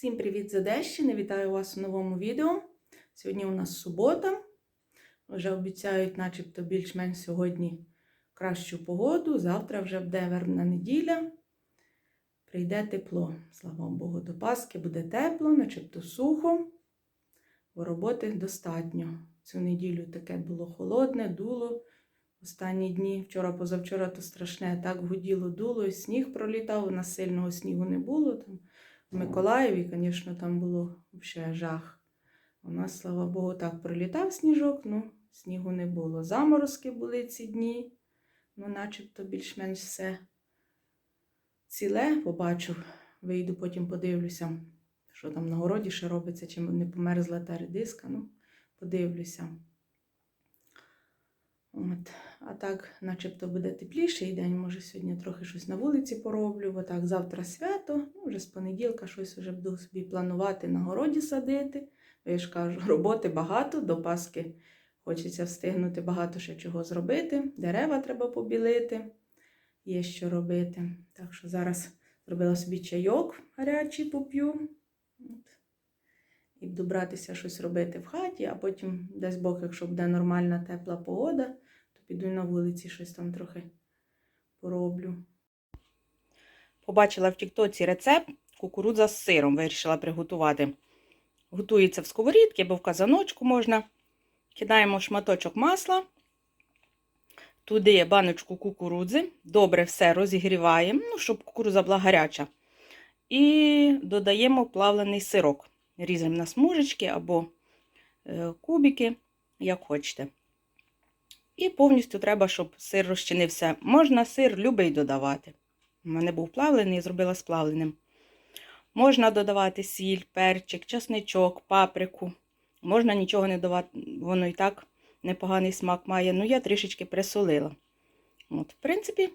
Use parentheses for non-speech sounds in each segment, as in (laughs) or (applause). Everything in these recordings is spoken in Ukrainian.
Всім привіт з Одещини! Вітаю вас у новому відео. Сьогодні у нас субота. Вже обіцяють, начебто, більш-менш сьогодні кращу погоду. Завтра вже буде вербна неділя. Прийде тепло. Слава Богу, до Пасхи буде тепло, начебто сухо, бо роботи достатньо. Цю неділю таке було холодне, дуло. Останні дні, вчора, позавчора, то страшне, так гуділо, дуло, і сніг пролітав, у нас сильного снігу не було. Там в Миколаєві, звісно, там було взагалі жах. У нас, слава Богу, так пролітав сніжок, ну, снігу не було. Заморозки були ці дні, ну, начебто більш-менш все ціле побачу. Вийду, потім подивлюся, що там на городі ще робиться, чи не померзла та редиска. Ну, подивлюся. От. А так, начебто буде тепліший день, може сьогодні трохи щось на вулиці пороблю, бо так завтра свято, ну, вже з понеділка щось вже буду собі планувати на городі садити. Бо я ж кажу, (laughs) роботи багато, до Паски хочеться встигнути багато ще чого зробити. Дерева треба побілити, є що робити. Так що зараз зробила собі чайок гарячий поп'ю. І буду братися щось робити в хаті, а потім, десь Бог, якщо буде нормальна тепла погода, то піду на вулиці щось там трохи пороблю. Побачила в Тіктоці рецепт кукурудза з сиром. Вирішила приготувати. Готується в сковорідці або в казаночку можна. Кидаємо шматочок масла, туди баночку кукурудзи, добре все розігріваємо, ну, щоб кукурудза була гаряча. І додаємо плавлений сирок. Різаємо на смужечки або е, кубики, як хочете. І повністю треба, щоб сир розчинився. Можна сир любий додавати. У мене був плавлений, зробила з. Можна додавати сіль, перчик, часничок, паприку. Можна нічого не давати, воно і так непоганий смак має. Ну, я трішечки присолила. От, В принципі,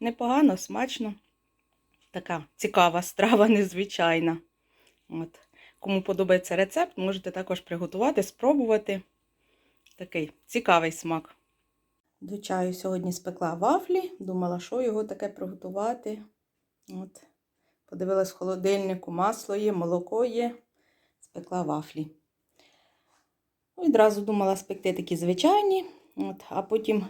непогано, смачно. Така цікава страва, (laughs) незвичайна. От. Кому подобається рецепт, можете також приготувати, спробувати. Такий цікавий смак. До чаю сьогодні спекла вафлі. Думала, що його таке приготувати. От. Подивилась в холодильнику, масло є, молоко є. Спекла вафлі. Відразу думала спекти такі звичайні. От. А потім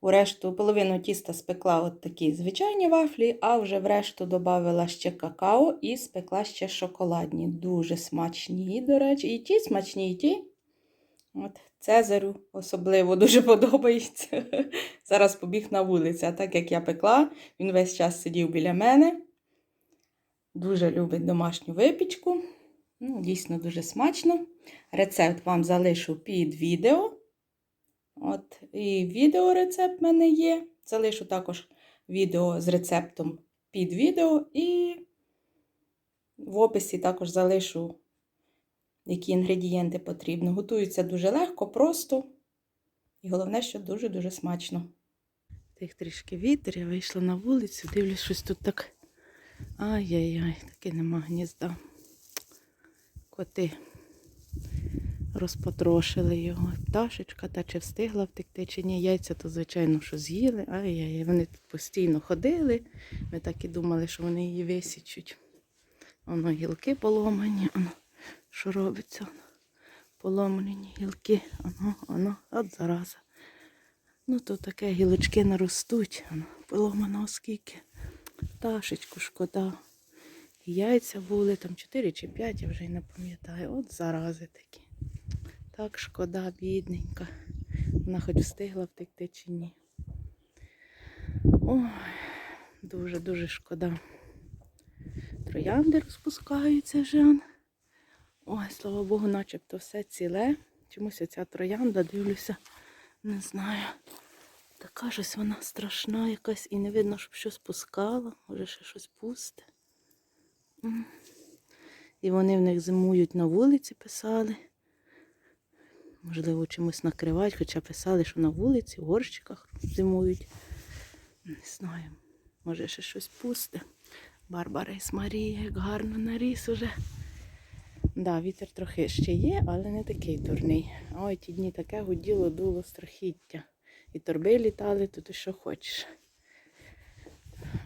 у решту половину тіста спекла от такі звичайні вафлі, а вже в решту додала ще какао і спекла ще шоколадні. Дуже смачні, до речі, і ті смачні, і ті. От, Цезарю особливо дуже (laughs) подобається. Зараз побіг на вулицю. А так як я пекла, він весь час сидів біля мене. Дуже любить домашню випічку. Ну, Дійсно дуже смачно. Рецепт вам залишу під відео. От, І відеорецепт в мене є. Залишу також відео з рецептом під відео, і в описі також залишу, які інгредієнти потрібно. Готується дуже легко, просто. І головне, що дуже-дуже смачно. Тих трішки вітер, я вийшла на вулицю, дивлюсь, щось тут так. Ай-яй-яй, таки нема гнізда. Коти розпотрошили його. Пташечка, та чи встигла втекти, чи ні. Яйця, то, звичайно, що з'їли. Ай-яй, вони тут постійно ходили. Ми так і думали, що вони її висічуть. Воно гілки поломані, воно, що робиться? Поломані гілки, воно, воно, от зараза. Ну, то таке гілочки наростуть, воно поломано оскільки. Пташечку шкода. Яйця були там 4 чи 5, я вже й не пам'ятаю. От зарази такі. Так шкода, бідненька. Вона хоч встигла втекти чи ні. Ой, дуже-дуже шкода. Троянди розпускаються Жан. Ой, слава Богу, начебто все ціле. Чомусь оця троянда, дивлюся, не знаю. Така щось вона страшна якась і не видно, щоб щось пускала. Може ще щось пусте. І вони в них зимують на вулиці, писали. Можливо, чимось накривають, хоча писали, що на вулиці, в горщиках зимують. Не знаю, може ще щось пусте. Барбара із Марія, як гарно наріс уже. Да, вітер трохи ще є, але не такий дурний. Ой, ті дні таке гуділо, дуло страхіття. І торби літали, то ти що хочеш.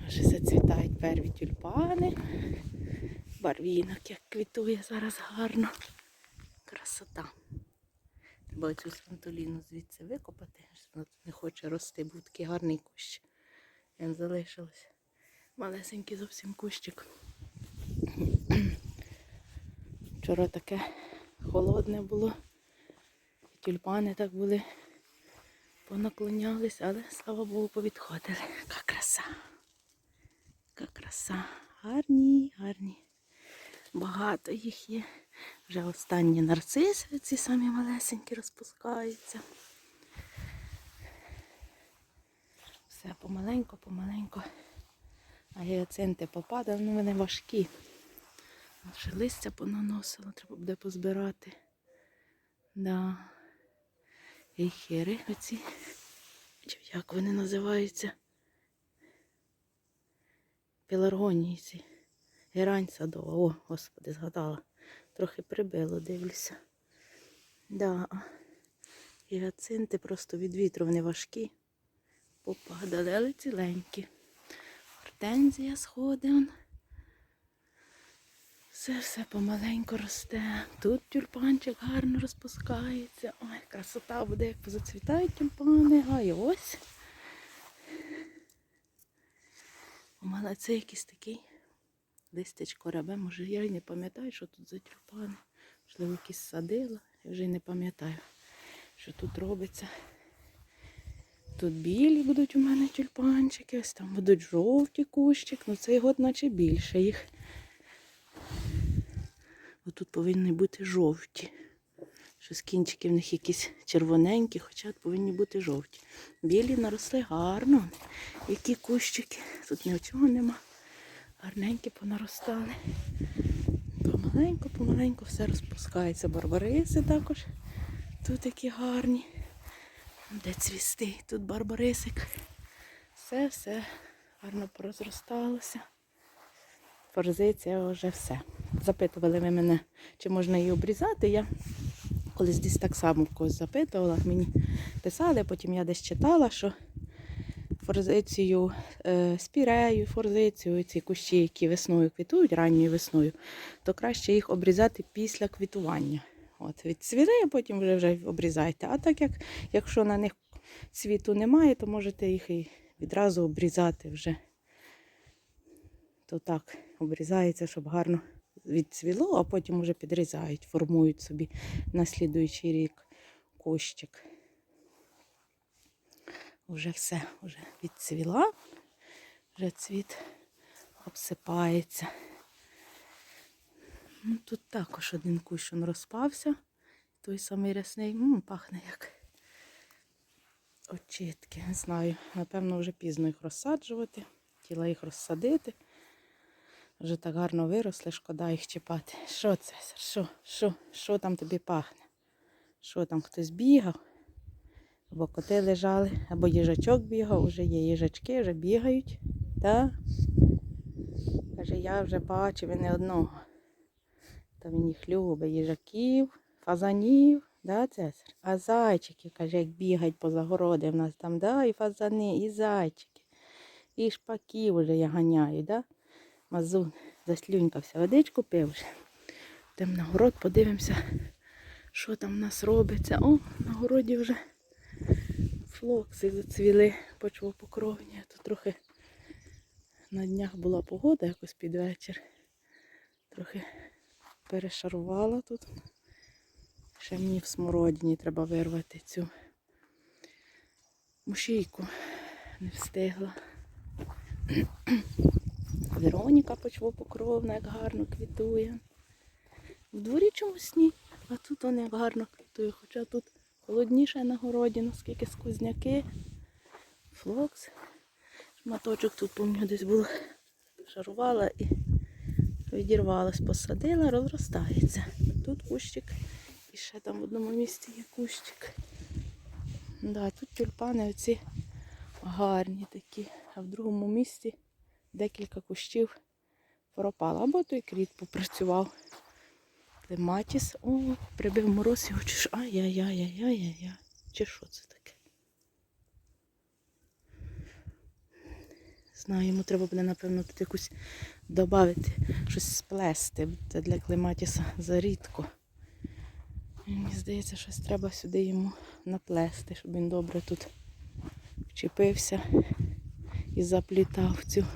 Вже зацвітають перві тюльпани. Барвінок, як квітує зараз гарно. Красота. Треба цю свантоліну звідси викопати. Вона тут не хоче рости, був такий гарний кущ. Він залишилось. Малесенький зовсім кущик. (clears throat) Вчора таке холодне було. Тюльпани так були, понаклонялись, але слава Богу, повідходили. Яка краса. Яка краса. Гарні, гарні. Багато їх є. Вже останні нарциси, ці самі малесенькі розпускаються. Все помаленьку, помаленьку. А гіацинти попадали, ну вони важкі. Ще листя понаносило, треба буде позбирати. Да. І хири оці. Чи як вони називаються? Пеларгонії ці. Герань садова. О, господи, згадала. Трохи прибило, дивлюся. Да. Гіацинти просто від вітру вони важкі. Попадали, але ціленькі. Гортензія сходить. Все все помаленьку росте. Тут тюльпанчик гарно розпускається. Ой, красота буде, як позацвітають тюльпани. А і ось. Мене це якийсь такий листечко рабе. Може, я й не пам'ятаю, що тут за тюльпани. Можливо, якісь садила. Я вже й не пам'ятаю, що тут робиться. Тут білі будуть у мене тюльпанчики, ось там будуть жовті кущик, ну цей год наче більше їх. Отут повинні бути жовті. Щось кінчики в них якісь червоненькі, хоча повинні бути жовті. Білі наросли гарно. Які кущики. Тут нічого нема. Гарненькі понаростали. Помаленьку, помаленьку все розпускається. Барбариси також. Тут такі гарні. Де цвісти? Тут барбарисик. Все, все гарно порозросталося. Форзиція вже все. Запитували ви мене, чи можна її обрізати. Я колись десь так само в когось запитувала, мені писали, потім я десь читала, що форзицію, е, спірею, форзицію, ці кущі, які весною квітують, ранньою весною, то краще їх обрізати після квітування. От, відцвіли, а потім вже, вже обрізайте. А так як якщо на них цвіту немає, то можете їх і відразу обрізати вже. То так, обрізається, щоб гарно відцвіло, а потім вже підрізають, формують собі на слідуючий рік кущик. Уже все, вже відцвіла, вже цвіт обсипається. Ну, Тут також один кущ розпався. Той самий рясний, м, пахне як очітки. Не знаю. Напевно, вже пізно їх розсаджувати. Хотіла їх розсадити. Вже так гарно виросли, шкода їх чіпати. Що це? Що? Що? Що там тобі пахне? Що там хтось бігав? Або коти лежали, або їжачок бігав, вже є їжачки, вже бігають. Так? Каже, я вже бачив і не одного. Та він їх любить, їжаків, фазанів, да, Цесар? А зайчики, каже, як бігають по загороди в нас там, да, і фазани, і зайчики, і шпаків вже я ганяю, да? Мазун заслюнькався, водичку пив вже. Йдемо на город, подивимося, що там в нас робиться. О, на городі вже флокси зацвіли, почвопокровні. Тут трохи на днях була погода якось під вечір. Трохи перешарувала тут. Ще мені в смородині треба вирвати цю мушійку. Не встигла. (clears throat) Вероніка почвопокровна, як гарно квітує. В дворі чомусь сніг, а тут вони як гарно квітує, хоча тут холодніше на городі, наскільки скузняки, флокс. Шматочок тут, пам'ятаю, десь було шарувала і відірвалась, посадила, розростається. Тут кущик. І ще там в одному місці є кущик. Да, тут тюльпани оці гарні такі, а в другому місці декілька кущів пропало. Або той кріт попрацював. Клематіс. О, прибив мороз його чи що. Ай-яй-яй-яй-яй-яй. Чи що це таке? Знаю, йому треба буде, напевно, тут якусь додати, щось сплести. Це для клематіса зарідко. Мені здається, щось треба сюди йому наплести, щоб він добре тут вчепився і заплітав цю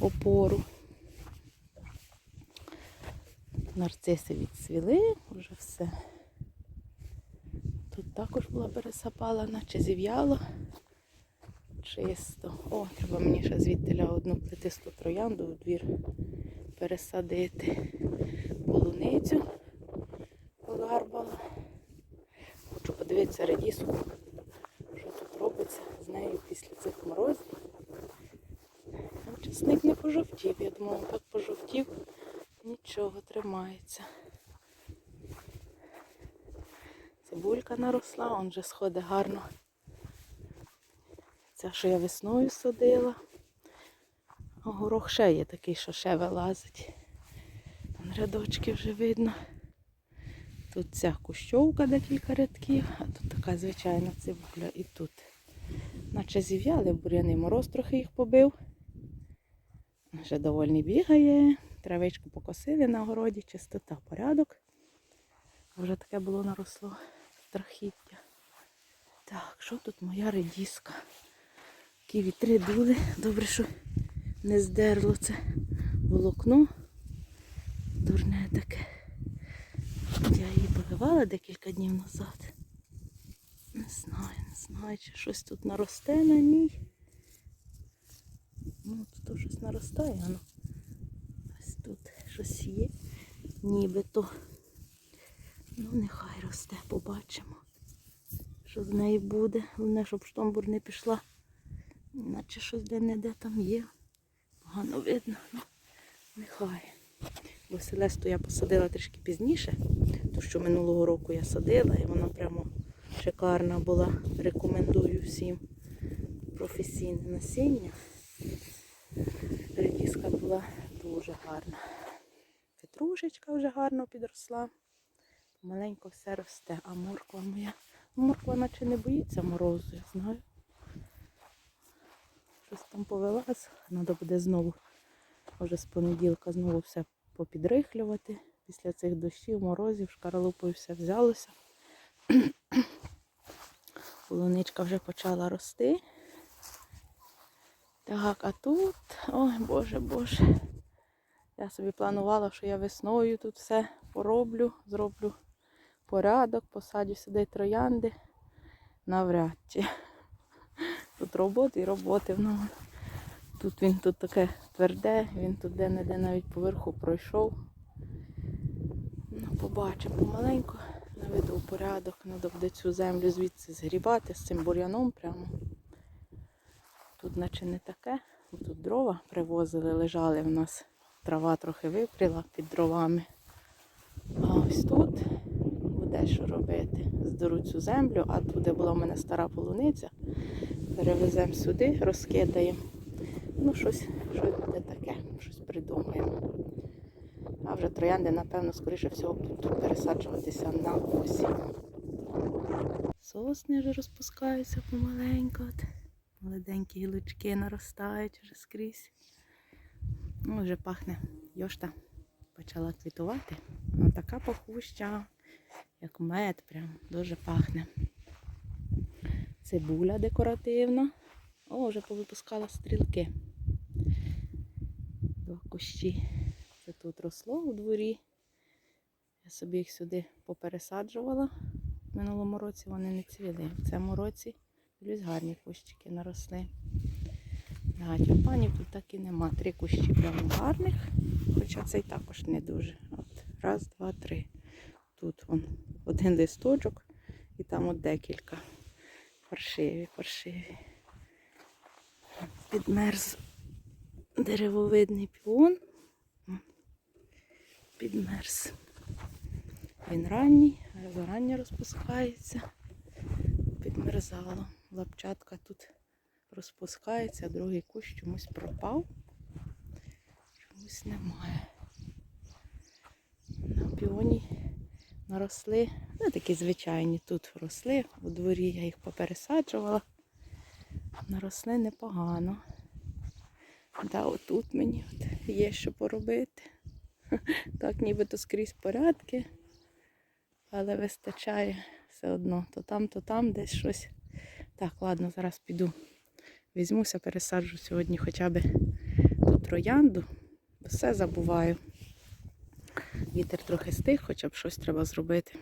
опору. Нарциси відцвіли, вже все. Тут також була пересапала, наче зів'яло. Чисто. О, треба мені ще звідти одну плетисту троянду у двір пересадити. Полуницю погарбала. Хочу подивитися редіску, що тут робиться з нею після цих морозів. Там Часник не пожовтів, я думала, так пожовтів, нічого тримається. Цибулька наросла, он вже сходить гарно. Ця, що я весною садила. Горох ще є такий, що ще вилазить. Рядочки вже видно. Тут ця кущовка декілька рядків, а тут така звичайна цибуля і тут. Наче зів'яли буряний мороз трохи їх побив. Вже довольний бігає. Травичку покосили на городі, чистота, порядок. Вже таке було наросло страхіття. Так, що тут моя редіска? Такі вітри дули. Добре, що не здерло це волокно. Дурне таке. Я її поливала декілька днів назад. Не знаю, не знаю, чи щось тут наросте на ній. Ну, тут щось наростає, ну. Тут щось є. Нібито. Ну, нехай росте, побачимо. Що з неї буде. Головне, щоб штомбур не пішла. Наче щось де-не-де там є. Погано видно. Ну, нехай. Бо я посадила трішки пізніше, то що минулого року я садила, і вона прямо шикарна була. Рекомендую всім професійне насіння. Редіска була дуже гарна. Петрушечка вже гарно підросла. Маленько все росте, а морква моя. Морква наче не боїться морозу, я знаю. Щось там повелась, треба буде знову, вже з понеділка знову все попідрихлювати. Після цих дощів, морозів, шкаралупою все взялося. (clears throat) Полуничка вже почала рости. Так, а тут, ой, боже, боже. Я собі планувала, що я весною тут все пороблю, зроблю порядок, посадю сюди троянди. Навряд чи. Тут роботи і роботи. Ну, тут він тут таке тверде, він тут де-не-де навіть поверху пройшов. Ну, побачимо помаленьку, наведу порядок, треба буде цю землю звідси згрібати з цим бур'яном прямо. Тут наче не таке, тут дрова привозили, лежали в нас. Трава трохи випріла під дровами. А ось тут буде що робити. Здеру цю землю, а тут де була в мене стара полуниця. Перевеземо сюди, розкидаємо. Ну, щось, щось буде таке, щось придумаємо. А вже троянди, напевно, скоріше всього, будуть пересаджуватися на осінь. Сосни вже розпускаються помаленьку. Молоденькі гілочки наростають вже скрізь. Ну, вже пахне йошта. Почала квітувати. Вона така пахуща, як мед, прям дуже пахне. Цибуля декоративна. О, вже повипускала стрілки. Два кущі. Це тут росло у дворі. Я собі їх сюди попересаджувала. В минулому році вони не цвіли. В цьому році дивлюсь, гарні кущики наросли. А тюльпанів тут так і нема. Три кущі прямо гарних, хоча цей також не дуже. От Раз, два, три. Тут вон, один листочок і там от декілька. Паршиві, паршиві. Підмерз деревовидний піон. Підмерз. Він ранній, зарання розпускається. Підмерзало. Лапчатка тут розпускається, другий кущ чомусь пропав. Чомусь немає. На піоні наросли, ну такі звичайні тут росли. У дворі я їх попересаджувала. Наросли непогано. Да, отут мені от є що поробити. (laughs) Так, нібито скрізь порядки, але вистачає все одно. То там, то там десь щось. Так, ладно, зараз піду. Візьмуся, пересаджу сьогодні хоча б ту троянду, все забуваю. Вітер трохи стих, хоча б щось треба зробити.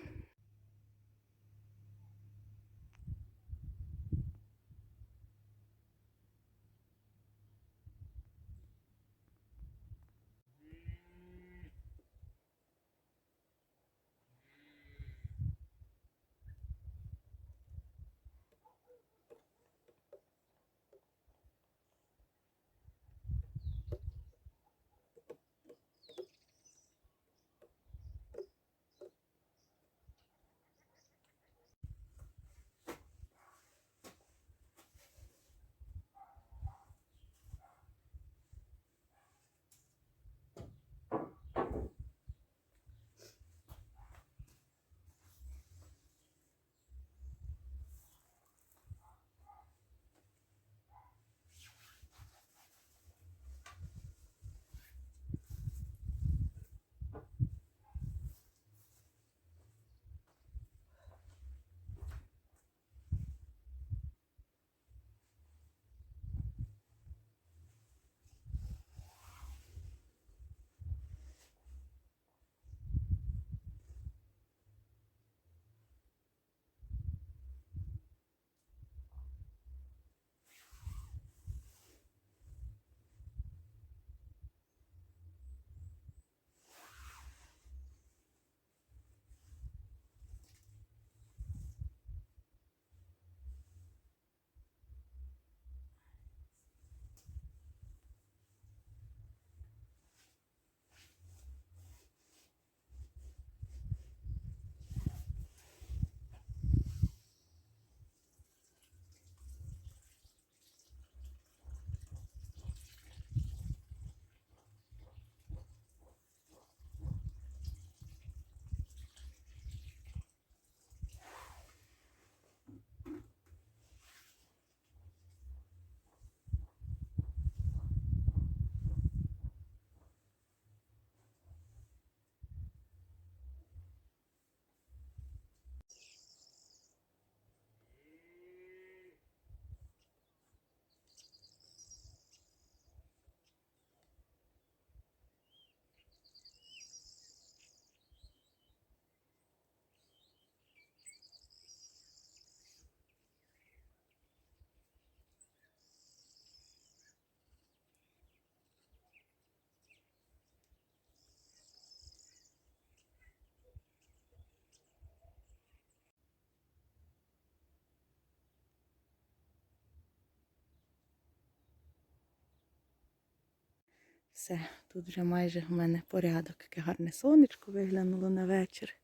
Все, тут вже майже в мене порядок. Яке гарне сонечко виглянуло на вечір.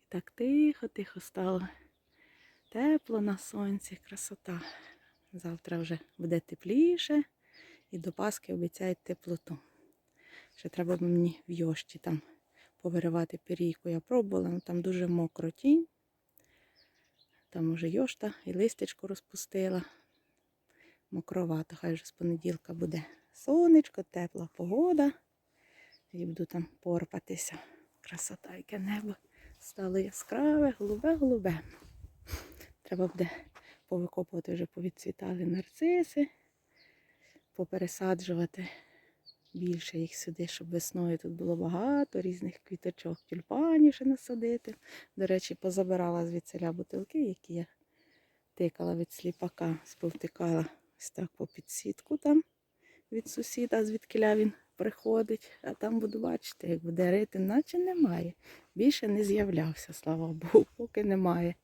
І так тихо-тихо стало. Тепло на сонці, красота. Завтра вже буде тепліше і до Пасхи обіцяють теплоту. Ще треба б мені в йошті там повиривати пірійку. Я пробувала, але там дуже мокро тінь. Там уже йошта і листечко розпустила. Мокровато, хай вже з понеділка буде сонечко, тепла погода. І буду там порпатися. Красота, яке небо стало яскраве, голубе-голубе. Треба буде повикопувати вже повідцвітали нарциси, попересаджувати більше їх сюди, щоб весною тут було багато різних квіточок, тюльпанів ще насадити. До речі, позабирала звідсиля бутилки, які я тикала від сліпака, сповтикала ось так по підсітку там від сусіда, звідкиля він приходить, а там буду бачити, як буде рити, наче немає. Більше не з'являвся, слава Богу, поки немає.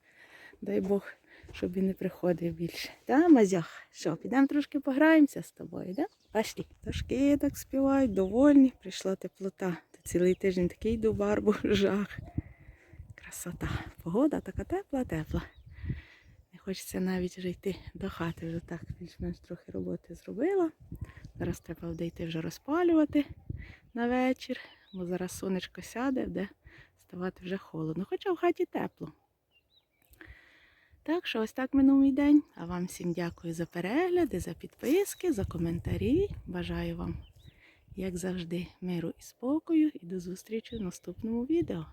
Дай Бог, щоб він не приходив більше. Та, Мазях, що, підемо трошки пограємося з тобою, да? Пошли. Пташки так співають, довольні, прийшла теплота. Та цілий тиждень такий дубар був (laughs) жах. Красота. Погода така тепла, тепла. Не хочеться навіть вже йти до хати. Вже так більш-менш трохи роботи зробила. Зараз треба буде йти вже розпалювати на вечір, бо зараз сонечко сяде, де ставати вже холодно. Хоча в хаті тепло. Так що ось так минув мій день. А вам всім дякую за перегляди, за підписки, за коментарі. Бажаю вам, як завжди, миру і спокою і до зустрічі в наступному відео.